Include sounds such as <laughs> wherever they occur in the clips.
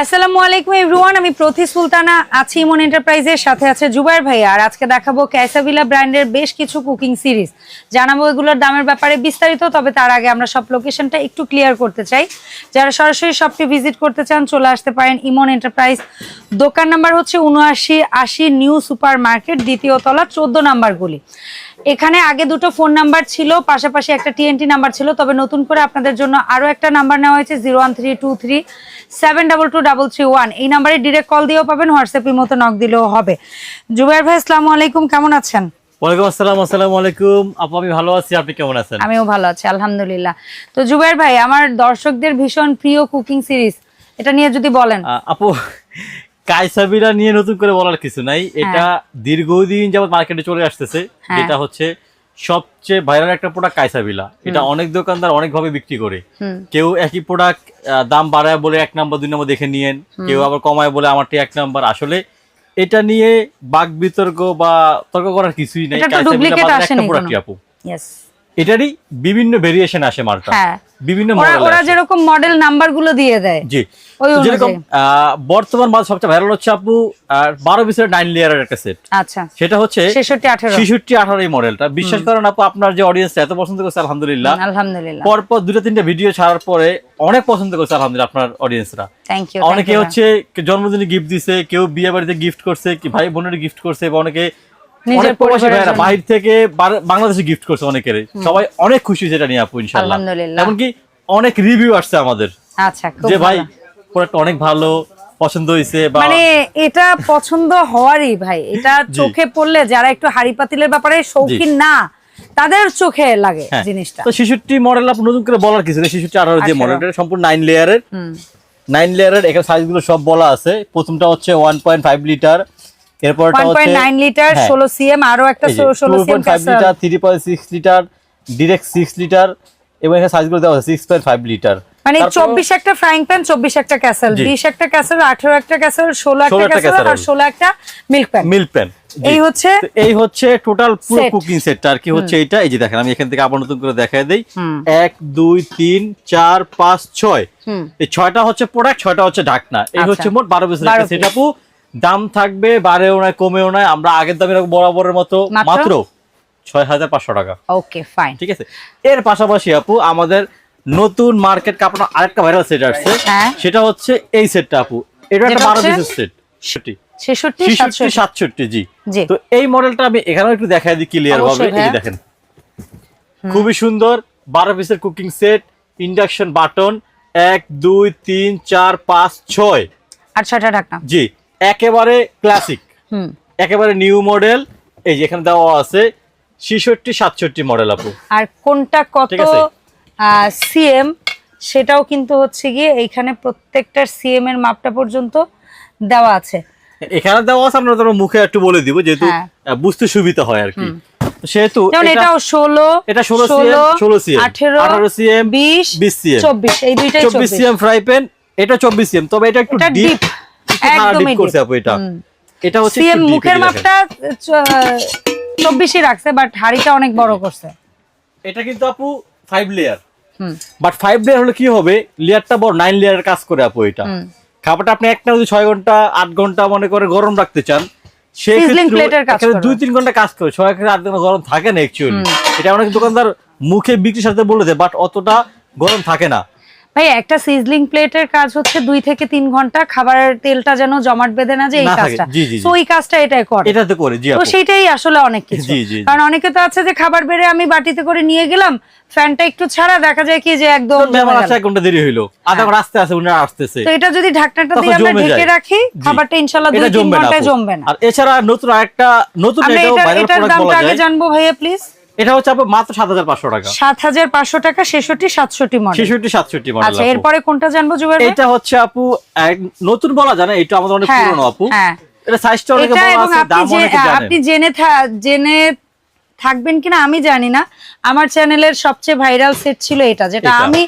আসসালামু আলাইকুম এভরিওয়ান, আমি প্রতি সুলতানা, আছি ইমন এন্টারপ্রাইজের সাথে আছে জুবাইর ভাইয়া, আর আজকে দেখাবো ক্যাসাভিলা ব্র্যান্ডের বেশ কিছু কুকিং সিরিজ। জানাব এগুলোর দামের ব্যাপারে বিস্তারিত, তবে তার আগে আমরা সব লোকেশনটা একটু ক্লিয়ার করতে চাই। যারা সরাসরি শপটি ভিজিট করতে চান, চলে আসতে পারেন ইমন এন্টারপ্রাইজ। দোকান নাম্বার হচ্ছে উনআশি আশি নিউ সুপার মার্কেট দ্বিতীয় তলা, চোদ্দ নাম্বার এখানে আগে দুটো ফোন নাম্বার ছিল পাশাপাশি একটা টিএনটি নাম্বার ছিল তবে নতুন করে আপনাদের জন্য আরও একটা নাম্বার নেওয়া হয়েছে zero one three two three seven double two double three one এই নাম্বারে ডিরেক্ট কল দিয়েও পাবেন হোয়াটসঅ্যাপের মতো নক দিলেও হবে। জুবাইর ভাই আসসালামু আলাইকুম কেমন আছেন? ওয়ালাইকুম আসসালাম আসসালামু আলাইকুম। আপু আমি ভালো আছি আপনি কেমন আছেন? আমিও ভালো আছি আলহামদুলিল্লাহ। তো জুবাইর ভাই আমার দর্শকদের ভীষণ প্রিয় কুকিং সিরিজ এটা নিয়ে যদি বলেন। আপু কাইসাবিরা নিয়ে নতুন করে বলার কিছু নাই। এটা দীর্ঘদিন যাবত মার্কেটে চলে আসতেছে। হ্যাঁ। যেটা হচ্ছে সবচেয়ে ভাইরাল একটা প্রোডাক্ট কাইসাবিলা। এটা অনেক দোকানদার অনেক ভাবে বিক্রি করে। কেউ একই প্রোডাক্ট দাম বাড়ায় বলে এক নাম্বার দুই নম্বর দেখে নিয়েন। কেউ আবার কমায় বলে আমারটি এক নাম্বার আসলে এটা নিয়ে বাক বিতর্ক বা তর্ক করার কিছুই নাই। duplicate একটা প্রোডাক্টই কোনো। আপু? এটারই বিভিন্ন ভেরিয়েশন আসে মালটা। হ্যাঁ। বিভিন্ন ওরা মডেল ওরা যেরকম মডেল নাম্বারগুলো দিয়ে দেয়। জি। যেরকম বর্তমান মাল সবচেয়ে ভাইরাল হচ্ছে আপু আর বারো বিশের নাইন লেয়ারের একটা সেট আচ্ছা। সেটা হচ্ছে ছেষট্টি আঠেরো। ছিষট্টি আঠারো এই মডেলটা বিশ্বাস করেন আপু আপনার যে অডিয়েন্স এত পছন্দ করছে আলহামদুলিল্লাহ। আলহামদুলিল্লাহ। পরপর দুটো তিনটা ভিডিও ছাড়ার পরে অনেক পছন্দ করছে আলহামদুলিল্লাহ আপনার অডিয়েন্সরা থ্যাংক ইউ অনেকে হচ্ছে জন্মদিনে গিফট দিছে কেউ বিয়ে বাড়িতে গিফট করছে কি ভাই বোনের গিফট করছে বা অনেকে বাহির থেকে বাংলাদেশে গিফট করছে অনেকের সবাই অনেক খুশি সেটা নিয়ে আপু ইনশাল্লাহ এমনকি অনেক রিভিউ আসছে আমাদের। আচ্ছা যে ভাই প্রোডাক্ট অনেক ভালো পছন্দ মানে এটা পছন্দ হওয়ারই ভাই। এটা <laughs> চোখে পড়লে যারা একটু হাড়ি পাতিলের ব্যাপারে শৌখিন না তাদের চোখে লাগে হ্যাঁ। জিনিসটা। তো শিশুটি মডেল আপনি নতুন করে বলার কিছু শিশুটি আঠারো যে আঠারো। মডেলটা সম্পূর্ণ নাইন লেয়ারের নাইন লেয়ারের এখানে সাইজগুলো সব বলা আছে। প্রথমটা হচ্ছে one point five litre one nine litre হ্যাঁ, ষোলো সিএম আরও একটা এই যে ষোলো to CM point five litre three point six litre direct six litre এবং এখানে সাইজগুলো দেওয়া আছে সিক্স পয়েন্ট ফাইভ লিটার মানে চব্বিশ একটা ফ্রাইং প্যান চব্বিশ একটা ক্যাসেল জি। বিশ একটা ক্যাসেল আঠেরো একটা ক্যাসেল ষোলো একটা 16 একটা ক্যাসেল আর casserole। ষোলো একটা মিল্ক প্যান মিল্ক প্যান এই হচ্ছে এই হচ্ছে টোটাল পুরো কুকিং সেটটা আর কি হচ্ছে এটা? এই যে দেখেন আমি এখান থেকে আবার নতুন করে দেখাই দেই। হুম। এক দুই তিন চার পাঁচ ছয়। হুম। এই ছয়টা হচ্ছে প্রোডাক্ট ছয়টা হচ্ছে ঢাকনা। এই আচ্ছা। হচ্ছে মোট বারো পিসের 12 একটা piece। দাম থাকবে বাড়েও নয় কমেও নয় আমরা আগের দামের বরাবরের মতো মাত্র? ছয় হাজার পাঁচশো টাকা। ওকে ফাইন ঠিক আছে? এর পাশাপাশি আপু আমাদের নতুন মার্কেট কাপড় আরেকটা ভাইরাল সেট আসছে। হ্যাঁ। সেটা হচ্ছে এই সেটটা আপু। এটা একটা বারো পিসের সেট সেটি জি। তো এই মডেলটা আমি এখানেও একটু দেখাই দিই ক্লিয়ার ভাবে। হ্যাঁ। দেখেন। খুবই সুন্দর বারো পিসের কুকিং সেট ইন্ডাকশন বাটন এক দুই তিন চার পাঁচ ছয়। আর ছয়টা ঢাকনা। জি। একেবারে ক্লাসিক একেবারে নিউ মডেল এই যে এখানে দেওয়া আছে ছিষট্টি সাতষট্টি মডেল আপু। আর কোনটা কত। সিএম সেটাও কিন্তু হচ্ছে গিয়ে এইখানে প্রত্যেকটার সিএম এর মাপটা পর্যন্ত দেওয়া আছে। এখানে দেওয়া আছে আমরা তোমার মুখে একটু বলে দিব যেহেতু হ্যাঁ। বুঝতে সুবিধা হয় আর কি। সেহেতু এটাও ষোলো এটা 16 cm, 16 cm, আঠেরো 18 cm, বিশ 20 cm, চব্বিশ এই দুইটাই চব্বিশ সিএম ফ্রাই প্যান এটা চব্বিশ সিএম তবে এটা একটু এটা ডিপ ডিপ করছে আপু এটা? এটা হচ্ছে সিএম একটু deep, মুখের এই যে দেখেন। রাখছে বাট হাড়িটা অনেক বড় করছে। এটা কিন্তু আপু five layer but five layer হলে কি হবে? লেয়ারটা বড় নাইন লেয়ারের কাজ করে আপু এটা। খাবারটা আপনি একটা যদি ঘণ্টা আট ঘণ্টা মনে করে গরম রাখতে চান সেই Sizzling ক্ষেত্রে কাজ করে। দুই তিন ঘণ্টা কাজ করে। ছয় আট ঘণ্টা গরম থাকে না অ্যাকচুয়ালি এটা অনেক দোকানদার মুখে বিক্রির সাথে বলে দেয় বাট অতটা গরম থাকে না। ভাই একটা সিজলিং প্লেটের কাজ হচ্ছে দুই থেকে তিন ঘণ্টা খাবারের তেলটা যেন জমাট বেঁধে না যে এই কাজটা। তো ওই কাজটা এটাই করে। এটাতে করে জি তো সেটাই আসলে অনেক কিছু। কারণ অনেকে তো আছে যে খাবার বেড়ে আমি বাটিতে করে নিয়ে গেলাম ফ্যানটা একটু ছাড়া দেখা যায় কি যে একদম আসতে ঘণ্টা দেরি হইল। আধা ঘণ্টা আসতে আসে উনি আসতেছে। তো এটা যদি ঢাকনাটা দিয়ে আমরা ঢেকে রাখি খাবারটা ইনশাল্লাহ দুই তিন ঘন্টায় জমবে না। আর এছাড়া নতুন আরেকটা নতুন এটাও এটার ভাইরাল এটার প্রোডাক্ট দামটা বলা আগে জানব ভাইয়া প্লিজ এটা হচ্ছে আপু মাত্র সাত হাজার পাঁচশো টাকা। সাত হাজার পাঁচশো টাকা ছেষট্টি সাতষট্টি মডেল ছেষট্টি সাতষট্টি মডেল আচ্ছা এরপরে কোনটা জানব জুবের এটা হচ্ছে আপু নতুন বলা যায় না এটা আমাদের অনেক হ্যাঁ, পুরনো আপু। হ্যাঁ। এটা সাইজটা অনেকে বড় আছে আপনি দাম অনেকে জানেন আপনি জেনে জেনে থাকবেন কিনা আমি জানি না। আমার চ্যানেলের সবচেয়ে ভাইরাল সেট ছিল এটা যেটা আমি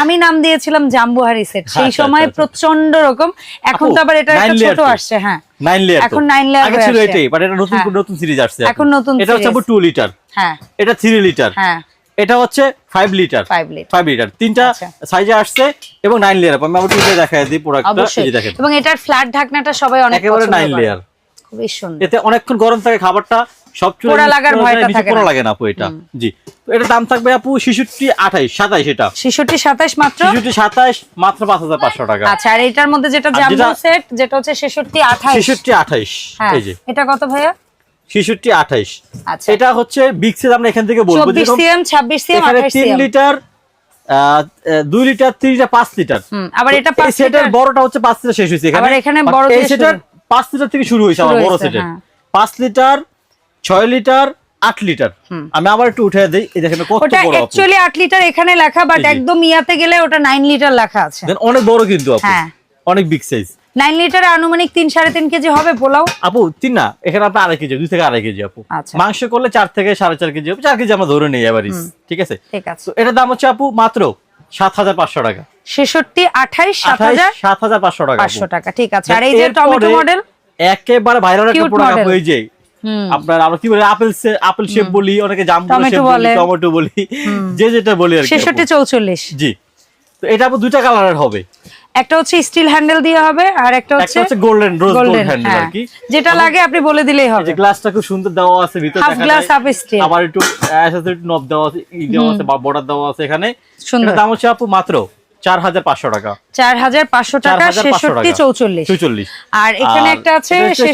আমি নাম দিয়েছিলাম জাম্বুহারি সেট সেই আচ্ছা, সময় আচ্ছা, আচ্ছা। প্রচণ্ড রকম। এখন তো আবার এটা একটা ছোট আসছে হ্যাঁ। নাইন লেয়ার এখন nine layer আগে ছিল এটাই বাট এটা নতুন হ্যাঁ। নতুন সিরিজ আসছে এখন নতুন এটা হচ্ছে আপু series। টু লিটার হ্যাঁ। এটা থ্রি লিটার হ্যাঁ। এটা হচ্ছে ফাইভ লিটার ফাইভ লিটার তিনটা আচ্ছা। সাইজে আসছে এবং নাইন লেয়ার আমি দেখাই দিই প্রোডাক্টটা এবং এটার ফ্ল্যাট ঢাকনাটা সবাই অনেক একেবারে নাইন লেয়ার খুবই সুন্দর। এতে অনেকক্ষণ গরম থাকে খাবারটা। সব চুলে পোড়া লাগার ভয়টা থাকে পোড়া লাগে না আপু এটা। জি। তো দাম থাকবে আপু শিশুটি আঠাইশ সাতাইশ এটা। শিশুটি সাতাশ মাত্র? শিশুটি সাতাইশ মাত্র পাঁচ হাজার পাঁচশো টাকা। আচ্ছা আর এটার মধ্যে যেটা জাম্বো যেটা- সেট যেটা হচ্ছে হ্যাঁ। এই যে। এটা কত ভাইয়া? শিশুটি আঠাইশ। আচ্ছা। এটা হচ্ছে বিগ সাইজ আমরা এখান থেকে বলব তিন লিটার দুই লিটার তিন লিটার পাঁচ লিটার। আবার এটা সেটের। বড়টা হচ্ছে পাঁচ লিটার শেষ হয়েছে এখানে। বড় সেটার পাঁচ লিটার থেকে শুরু হয়েছে আমার বড় সেটের। হ্যাঁ। পাঁচ লিটার ছয় লিটার আট লিটার। আমি আবার একটু উঠে দিই এই দেখেন ওটা অ্যাকচুয়ালি আট লিটার এখানে লেখা বাট একদম ইয়াতে গেলে ওটা নাইন লিটার লেখা আছে। অনেক বড় কিন্তু হ্যাঁ। অনেক বিগ সাইজ নাইন লিটারে আনুমানিক তিন সাড়ে তিন কেজি হবে পোলাও? আপু তিন না এখানে আপনি আড়াই কেজি দুই থেকে আড়াই কেজি আপু। আচ্ছা। মাংস করলে চার থেকে সাড়ে চার কেজি হবে চার কেজি আমরা ধরে নেই এবার ঠিক আছে? ঠিক আছে। তো এটার দাম হচ্ছে আপু মাত্র সাত হাজার পাঁচশো টাকা। ছেষট্টি আঠাইশ সাত আঠাইশ হাজার সাত হাজার পাঁচশো টাকা আপু। পাঁচশো টাকা ঠিক আছে। আর এই যে টমেটো মডেল একেবারে ভাইরাল একটা প্রোডাক্ট হয়ে যায়। আপনার আমরা কি বলি আপেল আপেল শেপ বলি অনেকে টমেটো শেপ বলি টমেটো বলি যে যেটা বলি আর কি ছেষট্টি আপু। চৌচল্লিশ। জি। তো এটা আপু দুইটা কালারের হবে। একটা হচ্ছে স্টিল হ্যান্ডেল দিয়ে হবে আর একটা একটা হচ্ছে হচ্ছে গোল্ডেন রোজ গোল্ড হ্যান্ডেল আর কি যেটা লাগে আপনি বলে দিলেই হবে। যে গ্লাসটা খুব সুন্দর দেওয়া আছে ভিতরে হাফ গ্লাস হাফ স্টিল আবার একটু অ্যাসেসরি নব দেওয়া আছে ই দেওয়া আছে বা বর্ডার দেওয়া আছে এখানে। সুন্দর। দাম হচ্ছে আপু মাত্র টাকা। চার হাজার পাঁচশো টাকা 4,500 ছেষট্টি টাকা। চৌচল্লিশ। চৌচল্লিশ। আর এখানে একটা আছে এটা হচ্ছে-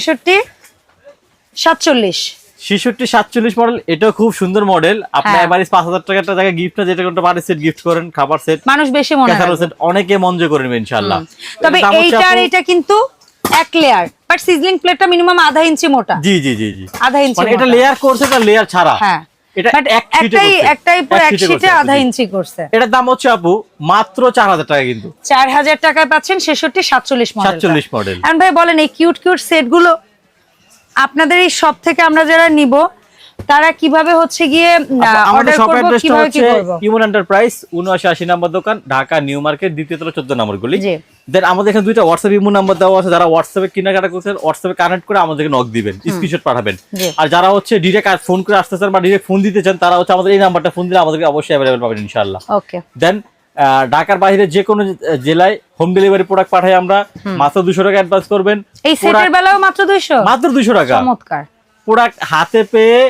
ছেষট্টি সাতচল্লিশ মডেল এটাও খুব সুন্দর মডেল আপনি হ্যাঁ। এবারে পাঁচ হাজার টাকার জায়গায় গিফট না যেটা কোনটা বাড়ি সেট গিফট করেন খাবার সেট মানুষ বেশি মনে রাখবে সেট অনেকে মঞ্জ করে নেবে ইনশাল্লাহ তবে এইটার এটা কিন্তু এক লেয়ার বাট সিজলিং প্লেটটা মিনিমাম আধা ইঞ্চি মোটা। জি জি জি জি। আধা ইঞ্চি মানে এটা লেয়ার করছে এটা লেয়ার ছাড়া। হ্যাঁ। এটা একটাই একটাই পুরো এক শিটে আধা ইঞ্চি করছে। এটার দাম হচ্ছে আপু মাত্র চার হাজার টাকা কিন্তু। চার হাজার টাকায় পাচ্ছেন ছেষট্টি সাতচল্লিশ মডেল 47 মডেল। এখন ভাই বলেন এই কিউট কিউট সেটগুলো আপনাদের এই সব থেকে আমরা যারা নিব তারা কীভাবে হচ্ছে গিয়ে আপু, আমাদের শপ অ্যাড্রেসটা হচ্ছে ইমন এন্টারপ্রাইজ উনআশি আশি নাম্বার দোকান ঢাকা নিউ মার্কেট দ্বিতীয় তলা চোদ্দ নম্বর গলি। জি। দেন আমাদের এখানে দুইটা হোয়াটসঅ্যাপ ইমো নাম্বার দেওয়া আছে যারা WhatsApp হোয়াটসঅ্যাপে কেনাকাটা করছেন হোয়াটসঅ্যাপে কানেক্ট করে আমাদেরকে নক দিবেন স্ক্রিনশট পাঠাবেন। আর যারা হচ্ছে ডিরেক্ট ফোন করে আসতে চান বা ডিরেক্ট ফোন দিতে চান তারা হচ্ছে আমাদের এই নাম্বারটা ফোন দিলে আমাদেরকে অবশ্যই অ্যাভেলেবল পাবেন ইনশাআল্লাহ। ওকে দেন ঢাকার বাইরে যে কোনো জেলায় হোম ডেলিভারি প্রোডাক্ট পাঠাই আমরা। মাত্র দুশো টাকা অ্যাডভান্স করবেন। এই সেটের বেলাও মাত্র দুইশো? মাত্র দুশো টাকা। চমৎকার। প্রোডাক্ট হাতে পেয়ে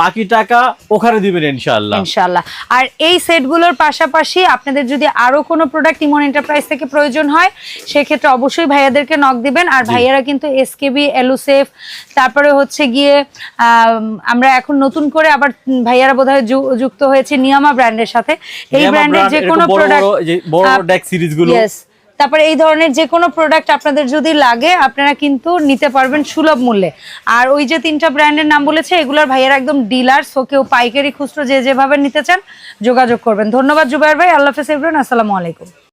বাকি টাকা ওখানে দিবেন ইনশাআল্লাহ। ইনশাল্লাহ আর এই সেটগুলোর পাশাপাশি আপনাদের যদি আরও কোনো প্রোডাক্ট ইমন এন্টারপ্রাইজ থেকে প্রয়োজন হয় সেক্ষেত্রে অবশ্যই ভাইয়াদেরকে নক দিবেন। আর ভাইয়ারা কিন্তু এসকেবি এলুসেফ তারপরে হচ্ছে গিয়ে আম, আমরা এখন নতুন করে আবার ভাইয়ারা বোধহয় যুক্ত হয়েছে নিয়ামা ব্র্যান্ডের সাথে। এই ব্র্যান্ডের যে কোনো প্রোডাক্ট বড় ডেক সিরিজগুলো ইয়েস তারপরে এই ধরনের যে কোনো প্রোডাক্ট আপনাদের যদি লাগে, আপনারা কিন্তু নিতে পারবেন সুলভ মূল্যে। আর ওই যে তিনটা ব্র্যান্ডের নাম বলেছে, এগুলোর ভাইয়ের একদম ডিলার সো কেউ পাইকারি খুচরো যে যেভাবে নিতে চান, যোগাযোগ করবেন। ধন্যবাদ জুবাইর ভাই, আল্লাহ হাফেজ ইবরান আসসালামু আলাইকুম।